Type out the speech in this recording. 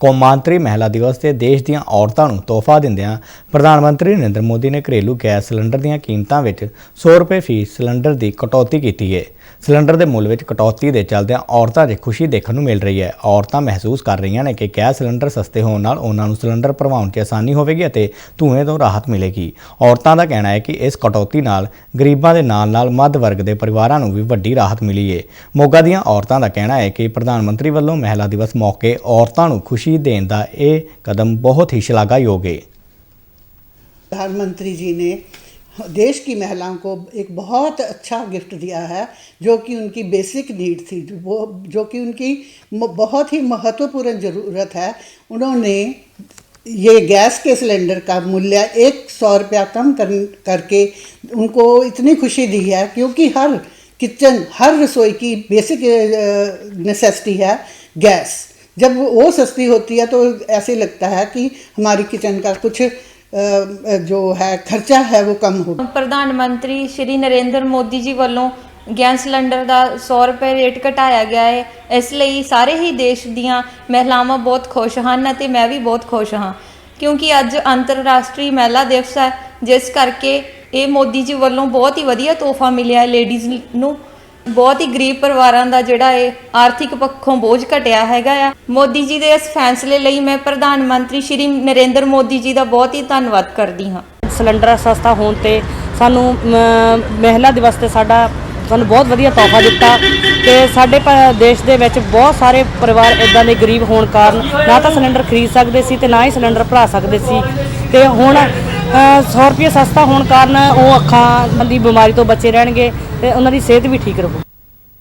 ਕੌਮਾਂਤਰੀ ਮਹਿਲਾ ਦਿਵਸ ਤੇ ਦੇਸ਼ ਦੀਆਂ ਔਰਤਾਂ ਨੂੰ ਤੋਹਫਾ ਦਿੰਦਿਆਂ ਪ੍ਰਧਾਨ ਮੰਤਰੀ ਨਰਿੰਦਰ ਮੋਦੀ ਨੇ ਘਰੇਲੂ ਗੈਸ ਸਿਲੰਡਰ ਦੀਆਂ ਕੀਮਤਾਂ ਵਿੱਚ 100 ਰੁਪਏ ਫੀ ਸਿਲੰਡਰ ਦੀ ਕਟੌਤੀ ਕੀਤੀ ਹੈ। ਸਿਲੰਡਰ ਦੇ ਮੁੱਲ ਵਿੱਚ ਕਟੌਤੀ ਦੇ ਚੱਲਦਿਆਂ ਔਰਤਾਂ 'ਚ ਖੁਸ਼ੀ ਦੇਖਣ ਨੂੰ ਮਿਲ ਰਹੀ ਹੈ। ਔਰਤਾਂ ਮਹਿਸੂਸ ਕਰ ਰਹੀਆਂ ਨੇ ਕਿ ਗੈਸ ਸਿਲੰਡਰ ਸਸਤੇ ਹੋਣ ਨਾਲ ਉਹਨਾਂ ਨੂੰ ਸਿਲੰਡਰ ਭਰਵਾਉਣ 'ਚ ਆਸਾਨੀ ਹੋਵੇਗੀ ਅਤੇ ਧੂਏ ਤੋਂ ਰਾਹਤ ਮਿਲੇਗੀ। ਔਰਤਾਂ ਦਾ ਕਹਿਣਾ ਹੈ ਕਿ ਇਸ ਕਟੌਤੀ ਨਾਲ ਗਰੀਬਾਂ ਦੇ ਨਾਲ-ਨਾਲ ਮੱਧ ਵਰਗ ਦੇ ਪਰਿਵਾਰਾਂ ਨੂੰ ਵੀ ਵੱਡੀ ਰਾਹਤ ਮਿਲੀ ਹੈ। ਮੋਗਾ ਦੀਆਂ ਔਰਤਾਂ ਦਾ ਕਹਿਣਾ ਹੈ ਕਿ ਪ੍ਰਧਾਨ ਮੰਤਰੀ ਵੱਲੋਂ ਮਹਿਲਾ ਦਿਵਸ ਮੌਕੇ ਔਰਤਾਂ ਨੂੰ ਖੁਸ਼ੀ ਦੇਣ ਦਾ ਇਹ ਕਦਮ ਬਹੁਤ ਹੀ ਸ਼ਲਾਘਾਯੋਗ ਹੈ प्रधानमंत्री जी ने देश की महिलाओं को एक बहुत अच्छा गिफ्ट दिया है जो कि उनकी बेसिक नीड थी जो वो जो कि उनकी म- बहुत ही महत्वपूर्ण ज़रूरत है उन्होंने ये गैस के सिलेंडर का मूल्य एक सौ रुपया कम कर, करके उनको इतनी खुशी दी है क्योंकि हर किचन हर रसोई की बेसिक नेसेसिटी है गैस जब वो सस्ती होती है तो ऐसे लगता है कि हमारी किचन का कुछ अ, जो है खर्चा है वो कम हो ਪ੍ਰਧਾਨ ਮੰਤਰੀ ਸ਼੍ਰੀ ਨਰਿੰਦਰ ਮੋਦੀ ਜੀ ਵੱਲੋਂ ਗੈਸ ਸਿਲੰਡਰ ਦਾ 100 ਰੁਪਏ ਰੇਟ ਘਟਾਇਆ ਗਿਆ ਹੈ ਇਸ ਲਈ ਸਾਰੇ ਹੀ ਦੇਸ਼ ਦੀਆਂ ਮਹਿਲਾਵਾਂ ਬਹੁਤ ਖੁਸ਼ ਹਨ ਅਤੇ ਮੈਂ ਵੀ ਬਹੁਤ ਖੁਸ਼ ਹਾਂ ਕਿਉਂਕਿ ਅੱਜ ਅੰਤਰਰਾਸ਼ਟਰੀ ਮਹਿਲਾ ਦਿਵਸ ਹੈ ਜਿਸ ਕਰਕੇ ਇਹ ਮੋਦੀ ਜੀ ਵੱਲੋਂ ਬਹੁਤ ਹੀ ਵਧੀਆ ਤੋਹਫਾ ਮਿਲਿਆ ਹੈ ਲੇਡੀਜ਼ ਨੂੰ ਬਹੁਤ ਹੀ ਗਰੀਬ ਪਰਿਵਾਰਾਂ ਦਾ ਜਿਹੜਾ ਇਹ ਆਰਥਿਕ ਪੱਖੋਂ ਬੋਝ ਘਟਿਆ ਹੈਗਾ ਆ। ਮੋਦੀ ਜੀ ਦੇ ਇਸ ਫੈਸਲੇ ਲਈ ਮੈਂ ਪ੍ਰਧਾਨ ਮੰਤਰੀ ਸ਼੍ਰੀ ਨਰਿੰਦਰ ਮੋਦੀ ਜੀ ਦਾ ਬਹੁਤ ਹੀ ਧੰਨਵਾਦ ਕਰਦੀ ਹਾਂ। ਸਿਲੰਡਰ ਸਸਤਾ ਹੋਣ ਤੇ ਸਾਨੂੰ ਮਹਿਲਾ ਦਿਵਸ ਤੇ ਸਾਡਾ ਸਾਨੂੰ ਬਹੁਤ ਵਧੀਆ ਤੋਹਫਾ ਦਿੱਤਾ ਤੇ ਸਾਡੇ ਪ- ਦੇਸ਼ ਦੇ ਵਿੱਚ ਬਹੁਤ ਸਾਰੇ ਪਰਿਵਾਰ ਇਦਾਂ ਦੇ ਗਰੀਬ ਹੋਣ ਕਾਰਨ ਨਾ ਤਾਂ ਸਿਲੰਡਰ ਖਰੀਦ ਸਕਦੇ ਸੀ ਤੇ ਨਾ ਹੀ ਸਿਲੰਡਰ ਭਰਾ ਸਕਦੇ ਸੀ। ਤੇ ਹੁਣ 100 ਰੁਪਏ ਸਸਤਾ ਹੋਣ ਕਾਰਨ ਉਹ ਅੱਖਾਂ ਦੀ ਬਿਮਾਰੀ ਤੋਂ ਬਚੇ ਰਹਿਣਗੇ ਤੇ ਉਹਨਾਂ ਦੀ ਸਿਹਤ ਵੀ ਠੀਕ ਰਹੂ।